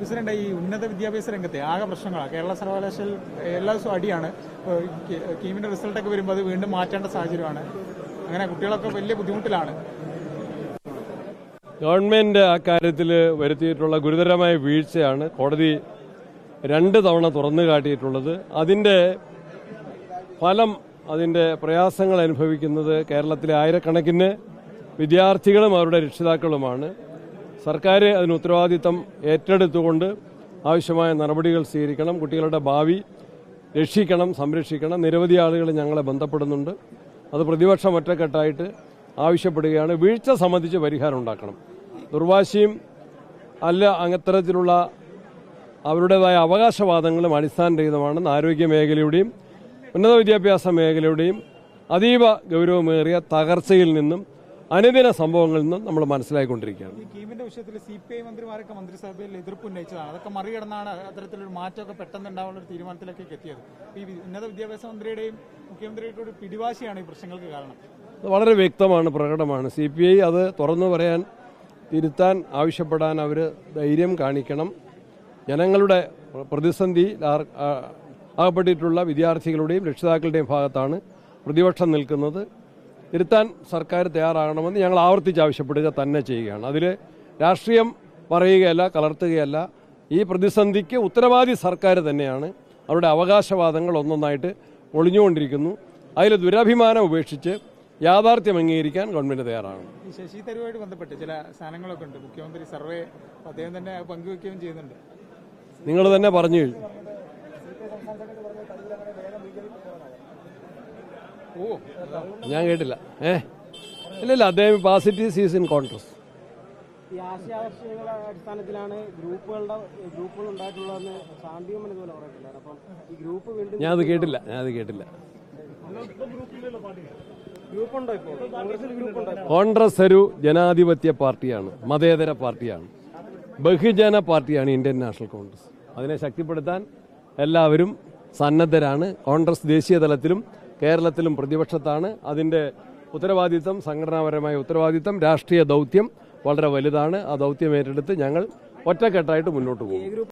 President ഈ ഉന്നത വിദ്യാഭ്യാസ രംഗത്തെ ആകെ പ്രശ്നങ്ങളാണ് കേരള സർവകലാശാല എല്ലാ ദിവസവും അടിയാണ്. കീമിന്റെ റിസൾട്ടൊക്കെ വരുമ്പോൾ അത് വീണ്ടും മാറ്റേണ്ട സാഹചര്യമാണ്. അങ്ങനെ കുട്ടികളൊക്കെ വലിയ ബുദ്ധിമുട്ടിലാണ്. ഗവൺമെന്റ് ആ കാര്യത്തിൽ വരുത്തിയിട്ടുള്ള ഗുരുതരമായ വീഴ്ചയാണ് കോടതി രണ്ട് തവണ തുറന്നു കാട്ടിയിട്ടുള്ളത്. അതിന്റെ ഫലം അതിന്റെ പ്രയാസങ്ങൾ അനുഭവിക്കുന്നത് കേരളത്തിലെ ആയിരക്കണക്കിന് വിദ്യാർത്ഥികളും അവരുടെ രക്ഷിതാക്കളുമാണ്. സർക്കാർ അതിന് ഉത്തരവാദിത്തം ഏറ്റെടുത്തുകൊണ്ട് ആവശ്യമായ നടപടികൾ സ്വീകരിക്കണം കുട്ടികളുടെ ഭാവി രക്ഷിക്കണം സംരക്ഷിക്കണം. നിരവധി ആളുകൾ ഞങ്ങളെ ബന്ധപ്പെടുന്നുണ്ട്. അത് പ്രതിപക്ഷം ഒറ്റക്കെട്ടായിട്ട് ആവശ്യപ്പെടുകയാണ്. വീഴ്ച സംബന്ധിച്ച് പരിഹാരം ഉണ്ടാക്കണം. ദുർവാശിയും അല്ല അത്തരത്തിലുള്ള അവരുടേതായ അവകാശവാദങ്ങളും അടിസ്ഥാനരഹിതമാണെന്ന് ആരോഗ്യ മേഖലയുടെയും ഉന്നത വിദ്യാഭ്യാസ മേഖലയുടെയും അതീവ ഗൗരവമേറിയ തകർച്ചയിൽ നിന്നും അനുദിന സംഭവങ്ങളിൽ നിന്നും നമ്മൾ മനസ്സിലാക്കിക്കൊണ്ടിരിക്കുകയാണ് കീമിന്റെ വിഷയത്തിൽ സി പി ഐ മന്ത്രിമാരൊക്കെ മന്ത്രിസഭയിൽ എതിർപ്പ് ഉന്നയിച്ചതാണ്. അതൊക്കെ മറികടന്നാണ് അത്തരത്തിലൊരു മാറ്റമൊക്കെ പെട്ടെന്ന് ഉണ്ടാവാനുള്ള ഒരു തീരുമാനത്തിലേക്കൊക്കെ എത്തിയത്. ഈ ഉന്നത വിദ്യാഭ്യാസ മന്ത്രിയുടെയും മുഖ്യമന്ത്രിയുടെയും ഒരു പിടിവാശിയാണ് ഈ പ്രശ്നങ്ങൾക്ക് കാരണം. വളരെ വ്യക്തമാണ് പ്രകടമാണ്. സി പി ഐ അത് തുറന്നു പറയാൻ തിരുത്താൻ ആവശ്യപ്പെടാൻ അവർ ധൈര്യം കാണിക്കണം. ജനങ്ങളുടെ പ്രതിസന്ധി അകപ്പെട്ടിട്ടുള്ള വിദ്യാർത്ഥികളുടെയും രക്ഷിതാക്കളുടെയും ഭാഗത്താണ് പ്രതിപക്ഷം നിൽക്കുന്നത്. തിരുത്താൻ സർക്കാർ തയ്യാറാകണമെന്ന് ഞങ്ങൾ ആവർത്തിച്ച് ആവശ്യപ്പെടുക തന്നെ ചെയ്യുകയാണ്. അതിൽ രാഷ്ട്രീയം പറയുകയല്ല കലർത്തുകയല്ല. ഈ പ്രതിസന്ധിക്ക് ഉത്തരവാദി സർക്കാർ തന്നെയാണ്. അവരുടെ അവകാശവാദങ്ങൾ ഒന്നൊന്നായിട്ട് ഒളിഞ്ഞുകൊണ്ടിരിക്കുന്നു. അതിൽ ദുരഭിമാനം ഉപേക്ഷിച്ച് യാഥാർത്ഥ്യം അംഗീകരിക്കാൻ ഗവൺമെന്റ് തയ്യാറാണ്. ഈ ശശി തരൂരുമായിട്ട് ബന്ധപ്പെട്ട് ചില സ്ഥാനങ്ങളൊക്കെ ഉണ്ട്. മുഖ്യമന്ത്രി സർവേ അദ്ദേഹം തന്നെ പങ്കുവെക്കുകയും ചെയ്യുന്നുണ്ട്. നിങ്ങൾ തന്നെ പറഞ്ഞു കഴിഞ്ഞു. ഞാൻ കേട്ടില്ല. ഏ? ഇല്ല ഇല്ല അദ്ദേഹം പാസിറ്റീവ് സീസ് ഇൻ കോൺഗ്രസ് ഈ ആശയാവശ്യങ്ങളുടെ അടിസ്ഥാനത്തിലാണ് ഗ്രൂപ്പുകളുടെ ഗ്രൂപ്പുകൾ ഉണ്ടായിട്ടുള്ളതെന്ന് ശാന്തികമൻ ഇതുപോലെ പറഞ്ഞിട്ടുണ്ടായിരുന്നു. അപ്പം ഈ ഗ്രൂപ്പ് വീണ്ടും ഞാൻ അത് കേട്ടില്ല ഞാൻ അത് കേട്ടില്ല. ഇപ്പോൾ? കോൺഗ്രസിൽ കോൺഗ്രസ് ഒരു ജനാധിപത്യ പാർട്ടിയാണ് മതേതര പാർട്ടിയാണ് ബഹുജന പാർട്ടിയാണ് ഇന്ത്യൻ നാഷണൽ കോൺഗ്രസ്. അതിനെ ശക്തിപ്പെടുത്താൻ എല്ലാവരും സന്നദ്ധരാണ്. കോൺഗ്രസ് ദേശീയ തലത്തിലും കേരളത്തിലും പ്രതിപക്ഷത്താണ്. അതിന്റെ ഉത്തരവാദിത്തം സംഘടനാപരമായ ഉത്തരവാദിത്തം രാഷ്ട്രീയ ദൗത്യം വളരെ വലുതാണ്. ആ ദൗത്യം ഏറ്റെടുത്ത് ഞങ്ങൾ ഒറ്റക്കെട്ടായിട്ട് മുന്നോട്ട് പോകും.